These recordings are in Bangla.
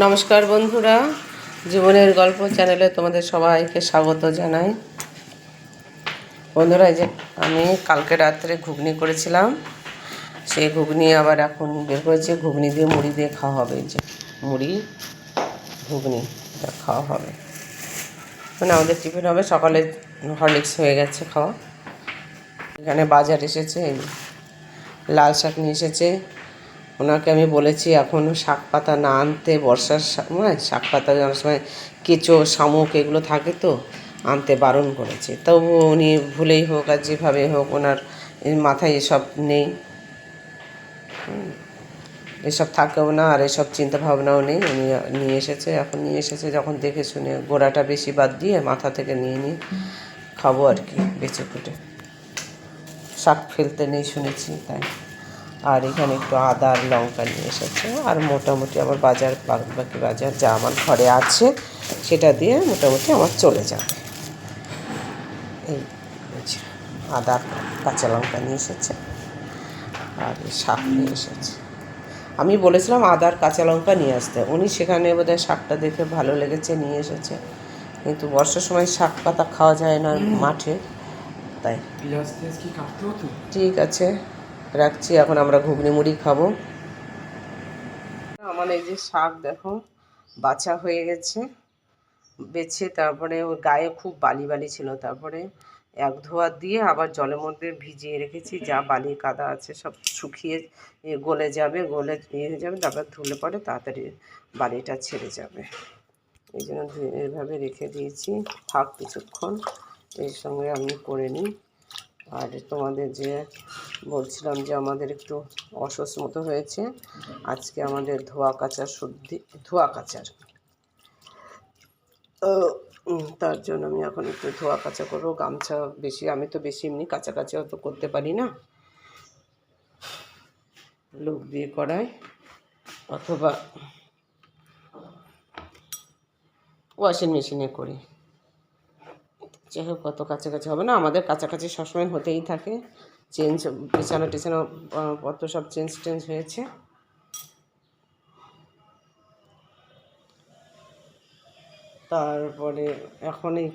নমস্কার বন্ধুরা, জীবনের গল্প চ্যানেলে তোমাদের সবাইকে স্বাগত জানাই। বন্ধুরা, এই যে আমি কালকে রাত্রে ঘুগনি করেছিলাম, সেই ঘুগনি আবার এখন বের করেছি, ঘুগনি দিয়ে মুড়ি দিয়ে খাওয়া হবে যে মুড়ি, ঘুগনি খাওয়া হবে। মানে আমাদের টিফিন হবে, সকালে হরলিক্স হয়ে গেছে খাওয়া। এখানে বাজার এসেছে লাল শাক নিয়ে এসেছে ওনাকে আমি বলেছি, এখন শাক পাতা না আনতে বর্ষার সময় শাক পাতা অনেক সময় কেঁচো, শামুক এগুলো থাকে তো, আনতে বারণ করেছে। তবু উনি ভুলেই হোক আর যেভাবে হোক ওনার মাথায় এসব নেই। এসব থাকেও না আর এসব চিন্তা ভাবনাও নেই। উনি নিয়ে এসেছে, এখন নিয়ে এসেছে, যখন দেখে শুনে গোড়াটা বেশি বাদ দিয়ে মাথা থেকে নিয়ে নিয়ে খাব আর কি বেঁচে কুটে শাক ফেলতে নেই শুনেছি, তাই। আর এখানে একটু আদা আর লঙ্কা নিয়ে এসেছে। আর মোটামুটি আমার বাজার বাকি বাজার যা আমার ঘরে আছে সেটা দিয়ে মোটামুটি আমার চলে যাবে। এই আদা কাঁচা লঙ্কা নিয়ে এসেছে আর শাক নিয়ে এসেছে। আমি বলেছিলাম আদার কাঁচা লঙ্কা নিয়ে আসতে। উনি সেখানে বোধহয় শাকটা দেখে ভালো লেগেছে নিয়ে এসেছে। কিন্তু বর্ষার সময় শাক পাতা খাওয়া যায় না মাঠে তাই। ঠিক আছে। রাখছি, এখন আমরা ঘুগনি মুড়ি খাব। আমার এই যে শাক দেখো, বাছা হয়ে গেছে। বেছে তারপরে ওর গায়ে খুব বালি বালি ছিল, তারপরে এক ধোয়া দিয়ে আবার জলের মধ্যে ভিজিয়ে রেখেছি, যা বালি কাদা আছে সব শুকিয়ে গলে যাবে, গলে ইয়ে হয়ে যাবে, তারপর ধুলে পরে তাড়াতাড়ি বালিটা ছেড়ে যাবে। এই জন্য এভাবে রেখে দিয়েছি। থাক কিছুক্ষণ, এর সঙ্গে আমি করে নিই। আর তোমাদের যে বলছিলাম যে আমাদের একটু অসুস্থ মতো হয়েছে, আজকে আমাদের ধোয়া কাচার শুদ্ধি, ধোয়া কাচার। তার জন্য আমি এখন একটু ধোয়া কাচা করব, গামছা বেশি, আমি তো বেশি এমনি কাছাকাছি অত করতে পারি না। লোক দিয়ে করাই, অথবা ওয়াশিং মেশিনে করি। যাই হোক কত কাছাকাছি হবে না, আমাদের কাছাকাছি সবসময় হতেই থাকে। চেঞ্জ বিছানা টিছানা পত্র সব চেঞ্জ টেঞ্জ হয়েছে। তারপরে এখন এই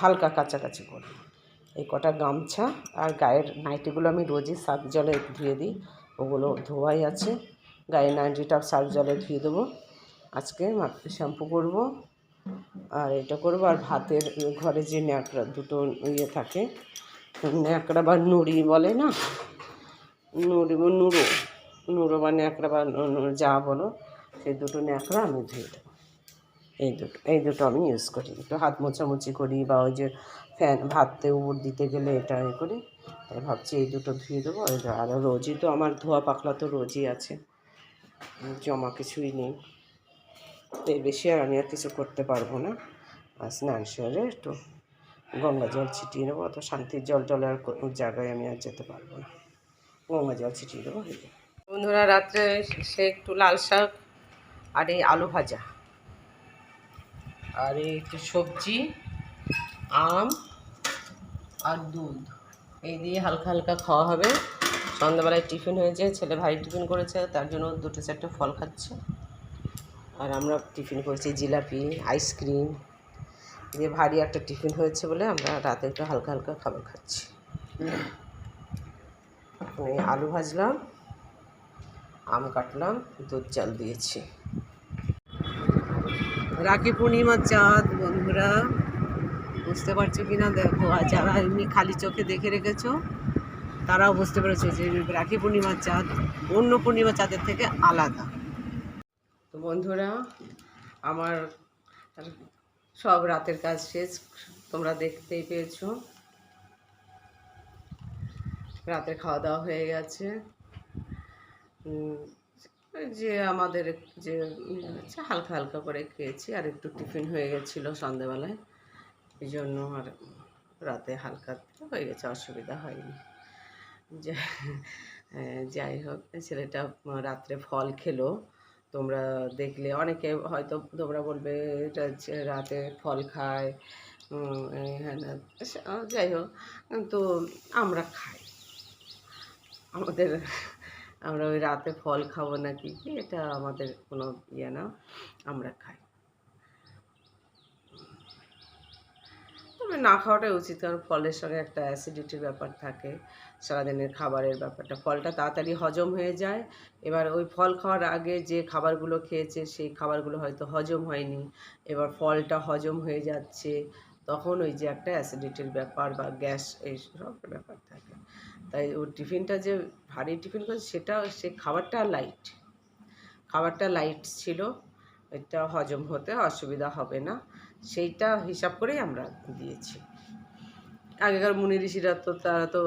হালকা কাছাকাছি করি। এই কটা গামছা আর গায়ের নাইটিগুলো আমি রোজই সার্ফ জলে ধুয়ে দিই, ওগুলো ধোয়াই আছে। গায়ের নাইটিটা সার্ফ জলে ধুয়ে দেবো। আজকে মাত্র শ্যাম্পু করব। আর এটা করব, আর ভাতের ঘরে যে ন্যাকড়া, দুটো ইয়ে থাকে, ন্যাকড়া বা নুড়ি বলে না? নুড়ি নুড়ো নুড়ো বা ন্যাকড়া বা যা বলো, সেই দুটো ন্যাকড়া আমি ধুয়ে দেবো। এই দুটো এই দুটো আমি ইউজ করি। একটু হাত মোছামুছি করি বা ওই যে ফ্যান, ভাততে উপর দিতে গেলে এটা এ করি। তাই ভাবছি এই দুটো ধুয়ে দেবো। আর রোজই তো আমার ধোয়া পাখলা তো রোজই আছে। জমা কিছুই নেই। এর বেশি আর আমি আর কিছু করতে পারব না। আর স্নান সেরে একটু গঙ্গা জল ছিটিয়ে নেব, অত শান্তির জল টলে আর কোনো জায়গায় আমি আর যেতে পারব না। গঙ্গা জল ছিটিয়ে দেবো। বন্ধুরা, রাত্রে সে একটু লাল শাক আর এই আলু ভাজা। আর এই একটু সবজি, আম আর দুধ। এই দিয়ে হালকা হালকা খাওয়া হবে। সন্ধ্যাবেলায় টিফিন হয়েছে, ছেলে ভাই টিফিন করেছে, তার জন্য দুটো চারটে ফল খাচ্ছে। আর আমরা টিফিন করেছি জিলাপি, আইসক্রিম। দিয়ে ভারী একটা টিফিন হয়েছে বলে আমরা রাতে একটু হালকা হালকা খাবার খাচ্ছি। আলু ভাজলাম, আম কাটলাম, দুধ চাল দিয়েছি। রাখি পূর্ণিমার চাঁদ, বন্ধুরা। বুঝতে পারছ কি না দেখো আর যারা এমনি খালি চোখে দেখে রেখেছো, তারাও বুঝতে পেরেছ যে রাখি পূর্ণিমার চাঁদ অন্য পূর্ণিমার চাঁদের থেকে আলাদা। বন্ধুরা, আমার সব রাতের কাজ শেষ, তোমরা দেখতেই পেয়েছ। রাতে খাওয়া দাওয়া হয়ে গেছে। যে আমাদের যে হচ্ছে হালকা হালকা করে খেয়েছি, আর একটু টিফিন হয়ে গেছিল সন্ধেবেলায়। এই জন্য আর রাতে হালকা হয়ে গেছে, অসুবিধা হয়নি। যাই হোক, ছেলেটা রাত্রে ফল খেলো। তোমরা দেখলে, অনেকে হয়তো তোমরা বলবে এটা রাতে ফল খায় হ্যাঁ না যাই হোক, তো আমরা খাই। আমাদের, আমরা ওই রাতে ফল খাব নাকি কি এটা আমাদের কোনো ইয়ে না, আমরা খাই। তবে না খাওয়াটাই উচিত, কারণ ফলের সঙ্গে একটা অ্যাসিডিটির ব্যাপার থাকে। সারাদিনের খাবারের ব্যাপারটা। ফলটা তাড়াতাড়ি হজম হয়ে যায়। এবার ওই ফল খাওয়ার আগে যে খাবারগুলো খেয়েছে, সেই খাবারগুলো হয়তো হজম হয়নি। এবার ফলটা হজম হয়ে যাচ্ছে। তখন ওই যে একটা অ্যাসিডিটির ব্যাপার বা গ্যাস এই সব ব্যাপার থাকে। তাই ওর টিফিনটা যে ভারী টিফিন করে সেটা সে খাবারটা লাইট খাবারটা লাইট ছিল। এটা হজম হতে অসুবিধা হবে না। সেইটা হিসাব করেই আমরা দিয়েছি। আগেকার মুনি ঋষিরা তো তারা তো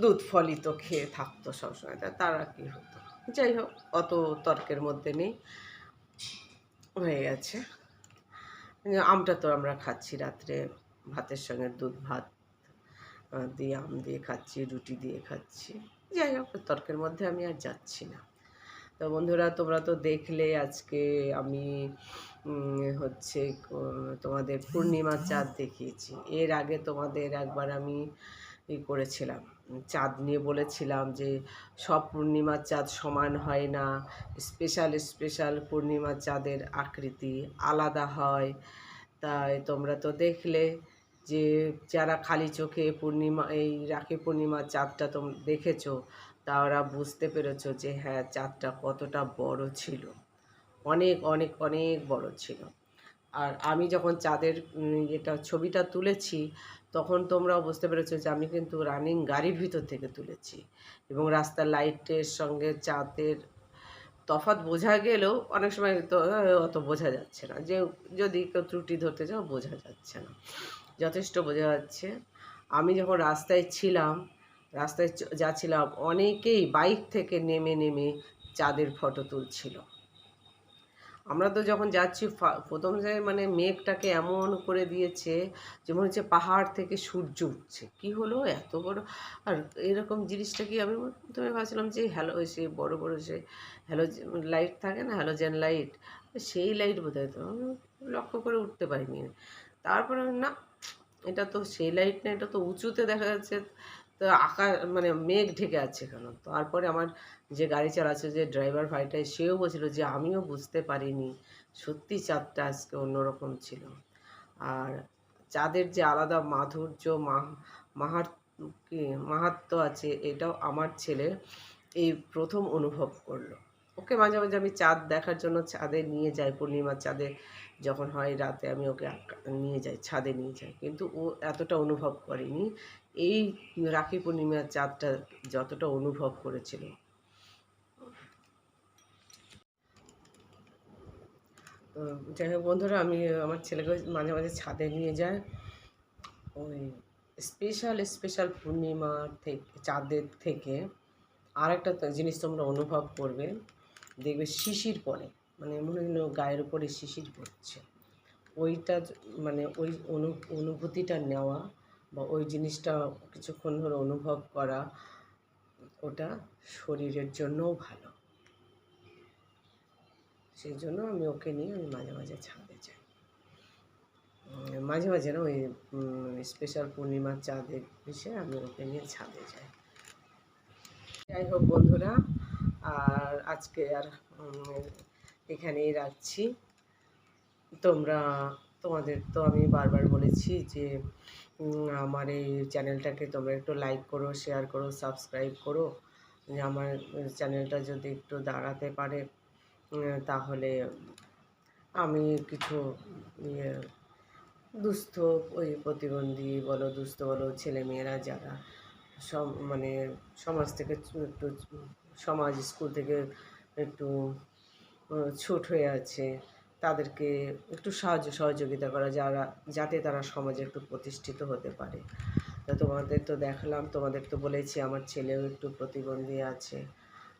দুধ ফলই তো খেয়ে থাকতো সবসময়। তারা কী হতো? যাই হোক, অত তর্কের মধ্যে নেই। হয়ে গেছে। আমটা তো আমরা খাচ্ছি রাত্রে। ভাতের সঙ্গে দুধ, ভাত দিয়ে আম দিয়ে খাচ্ছি, রুটি দিয়ে খাচ্ছি। যাই হোক, তর্কের মধ্যে আমি আর যাচ্ছি না। তো বন্ধুরা, তোমরা তো দেখলে আজকে আমি হচ্ছে তোমাদের পূর্ণিমা চাঁদ দেখিয়েছি। এর আগে তোমাদের একবার আমি ই করেছিলাম, চাঁদ নিয়ে বলেছিলাম যে সব পূর্ণিমার চাঁদ সমান হয় না স্পেশাল স্পেশাল পূর্ণিমার চাঁদের আকৃতি আলাদা হয়। তাই তোমরা তো দেখলে যে যারা খালি চোখে পূর্ণিমা, এই রাখি পূর্ণিমার চাঁদটা তোম, দেখেছ তারা বুঝতে পেরেছ যে হ্যাঁ চাঁদটা কতটা বড় ছিল। অনেক অনেক অনেক বড় ছিল। আর আমি যখন চাঁদের এটা ছবিটা তুলেছি, তখন তোমরাও বুঝতে পেরেছ যে আমি কিন্তু রানিং গাড়ির ভিতর থেকে তুলেছি। এবং রাস্তার লাইটের সঙ্গে চাঁদের তফাৎ বোঝা গেলেও অনেক সময় তো অত বোঝা যাচ্ছে না। যে যদি কেউ ত্রুটি ধরতে যাও বোঝা যাচ্ছে না। যথেষ্ট বোঝা যাচ্ছে। আমি যখন রাস্তায় ছিলাম রাস্তায় যাচ্ছিলাম, অনেকেই বাইক থেকে নেমে নেমে চাঁদের ফটো তুলছিল। আমরা তো যখন যাচ্ছি প্রথম জায়গায় মানে মেঘটাকে এমন করে দিয়েছে যে মনে হচ্ছে পাহাড় থেকে সূর্য উঠছে। কি হলো? এত বড়, আর এরকম জিনিসটা কি আমি প্রথমে ভাবছিলাম যে, হ্যালো সে বড় বড় সে হ্যালো লাইট থাকে না, হ্যালোজেন লাইট, সেই লাইট বোধ হয় তো লক্ষ্য করে উঠতে পারিনি। তারপরে না, এটা তো সেই লাইট না, এটা তো উঁচুতে দেখা যাচ্ছে। তো আকাশ মানে মেঘ ঢেকে আছে কেন? তারপরে আমার যে গাড়ি চালাচ্ছে, যে ড্রাইভার ভাইটা, সেও বলছিল যে আমিও বুঝতে পারিনি। সত্যি চাঁদটা আজকে অন্যরকম ছিল। আর চাঁদের যে আলাদা মাধুর্য মাহার কি মাহাত্ম আছে, এটাও আমার ছেলে এই প্রথম অনুভব করল। ওকে মাঝে মাঝে আমি চাঁদ দেখার জন্য ছাদে নিয়ে যাই, পূর্ণিমার চাঁদে যখন হয় রাতে আমি ওকে নিয়ে যাই, ছাদে নিয়ে যাই। কিন্তু ও এতটা অনুভব করেনি এই রাখি পূর্ণিমার চাঁদটা যতটা অনুভব করেছিল। যাই হোক বন্ধুরা, আমি আমার ছেলেকে মাঝে মাঝে ছাদে নিয়ে যাই। ওই স্পেশাল স্পেশাল পূর্ণিমা থেকে, চাঁদের থেকে আরেকটা জিনিস তোমরা অনুভব করবে। দেখবে শিশির পরে মানে মনে হলো গায়ের উপরে শিশির পড়ছে। ওইটা মানে ওই অনু, অনুভূতিটা নেওয়া বা ওই জিনিসটা কিছুক্ষণ ধরে অনুভব করা, ওটা শরীরের জন্যও ভালো। সেই জন্য আমি ওকে নিয়ে আমি মাঝে মাঝে ছাদে যাই। মাঝে মাঝে না ওই স্পেশাল পূর্ণিমার চাঁদের বিষয়ে আমি ওকে নিয়ে ছাদে যাই। যাই হোক বন্ধুরা, আর আজকে আর এখানেই রাখছি। তোমরা তোমাদের তো আমি বারবার বলেছি যে আমার এই চ্যানেলটাকে তোমরা একটু লাইক করো শেয়ার করো সাবস্ক্রাইব করো। যে আমার চ্যানেলটা যদি একটু দাঁড়াতে পারে তাহলে আমি কিছু ইয়ে দুস্থ ওই প্রতিবন্ধী বলো, দুস্থ বলো, ছেলেমেয়েরা যারা সব মানে সমাজ থেকে একটু সমাজ, স্কুল থেকে একটু ছুট হয়ে আছে তাদেরকে একটু সাহায্য, সহযোগিতা করা, যারা, যাতে তারা সমাজে একটু প্রতিষ্ঠিত হতে পারে। তা তোমাদের তো দেখালাম, তোমাদের তো বলেছি, আমার ছেলেও একটু প্রতিবন্ধী আছে।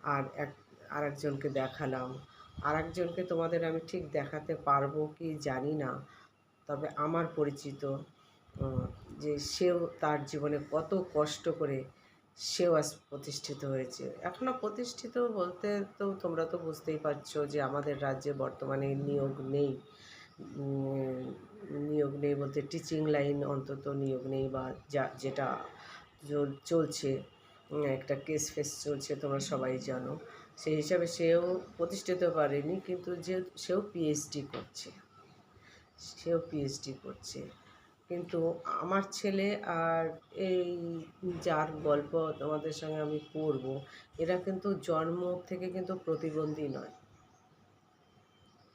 আর এক আর একজনকে দেখালাম। আর একজনকে তোমাদের আমি ঠিক দেখাতে পারব কি জানি না। তবে আমার পরিচিত যে সেও তার জীবনে কত কষ্ট করে সেও আজ প্রতিষ্ঠিত হয়েছে। এখনও প্রতিষ্ঠিত বলতে তো তোমরা তো বুঝতেই পারছ যে আমাদের রাজ্যে বর্তমানে নিয়োগ নেই। নিয়োগ নেই বলতে টিচিং লাইন অন্তত নিয়োগ নেই বা যা, যেটা চলছে একটা কেস ফেস চলছে তোমরা সবাই জানো। সেই হিসাবে সেও প্রতিষ্ঠিত পারেনি কিন্তু যে, সেও পিএইচডি করছে। সেও পিএইচডি করছে। কিন্তু আমার ছেলে আর এই যার গল্প তোমাদের সঙ্গে আমি পড়ব, এরা কিন্তু জন্ম থেকে কিন্তু প্রতিবন্ধী নয়।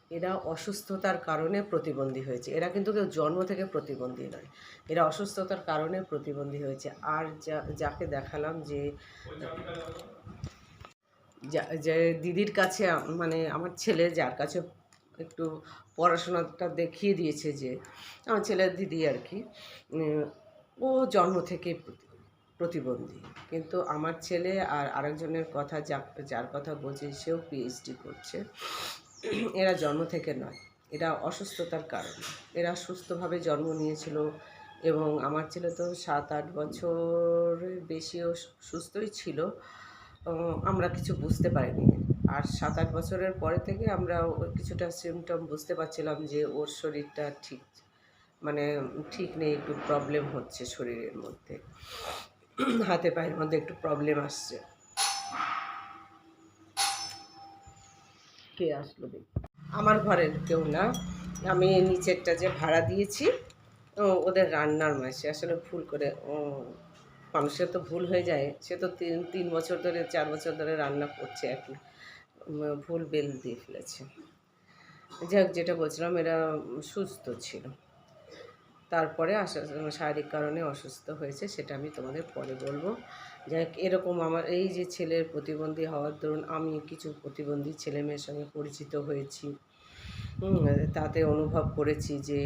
এরা অসুস্থতার কারণে প্রতিবন্ধী হয়েছে। এরা কিন্তু কেউ জন্ম থেকে প্রতিবন্ধী নয়। এরা অসুস্থতার কারণে প্রতিবন্ধী হয়েছে। আর যা, যাকে দেখালাম যা- যে দিদির কাছে মানে আমার ছেলে যার কাছে একটু পড়াশোনাটা দেখিয়ে দিয়েছে যে আমার ছেলের দিদি আর কি ও জন্ম থেকে প্রতিবন্ধী। কিন্তু আমার ছেলে আর আরেকজনের কথা যা, যার কথা বলছি সেও পিএইচডি করছে। এরা জন্ম থেকে নয়, এরা অসুস্থতার কারণ। এরা সুস্থভাবে জন্ম নিয়েছিল এবং আমার ছেলে তো সাত আট বছর বেশিও সুস্থই ছিল। আমরা কিছু বুঝতে পারিনি। আর সাত আট বছরের পরে থেকে আমরা কিছুটা সিমটম বুঝতে পারছিলাম যে ওর শরীরটা ঠিক মানে ঠিক নেই একটু প্রবলেম হচ্ছে শরীরের মধ্যে। হাতে পায়ের মধ্যে একটু প্রবলেম আসছে। কে আসলো আমার ঘরের কেউ না আমি নিচেরটা যে ভাড়া দিয়েছি ওদের রান্নার মাসে। আসলে ভুল করে মানুষের তো ভুল হয়ে যায়। সে তো তিন তিন বছর ধরে চার বছর ধরে রান্না করছে উম, ভুল বেল দিয়ে ফেলেছে। যাই হোক যেটা বলছিলাম, এরা সুস্থ ছিল। তারপরে শারীরিক কারণে অসুস্থ হয়েছে, সেটা আমি তোমাদের পরে বলব। যাই এরকম আমার, এই যে ছেলের প্রতিবন্ধী হওয়ার দরুন আমি কিছু প্রতিবন্ধী ছেলে মেয়ের সঙ্গে পরিচিত হয়েছি। তাতে অনুভব করেছি যে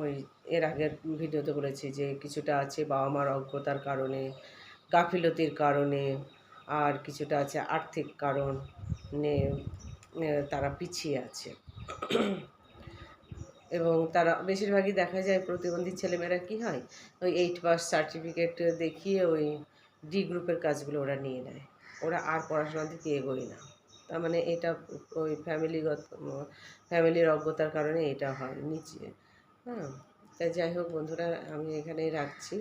ওই, এর আগের ভিডিওতে বলেছি যে, কিছুটা আছে বাবা মার অজ্ঞতার কারণে, গাফিলতির কারণে আর কিছুটা আছে আর্থিক কারণ তারা পিছিয়ে আছে। এবং তারা বেশিরভাগই দেখা যায় প্রতিবন্ধী ছেলেমেয়েরা কী হয়? ওই এইট পাস সার্টিফিকেট দেখিয়ে ওই ডি গ্রুপের কাজগুলো ওরা নিয়ে নেয়। ওরা আর পড়াশোনার দিকে এগোয় না। তার মানে এটা ওই ফ্যামিলিগত ফ্যামিলির অজ্ঞতার কারণে এটা হয় নিচে। হ্যাঁ তাই যাই হোক বন্ধুরা, আমি এখানেই রাখছি।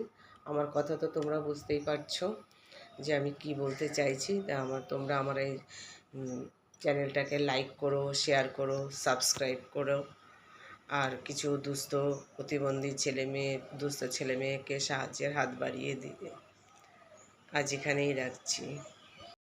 আমার কথা তো তোমরা বুঝতেই পারছ। যে আমি কি বলতে চাইছি, তা আমার তোমরা আমার এই চ্যানেলটাকে লাইক করো শেয়ার করো সাবস্ক্রাইব করো। আর কিছু দুস্থ প্রতিবন্ধী ছেলে মেয়ে, দুস্থ ছেলে মেয়েকে সাহায্যের হাত বাড়িয়ে দিবে আজ এখানেই রাখছি।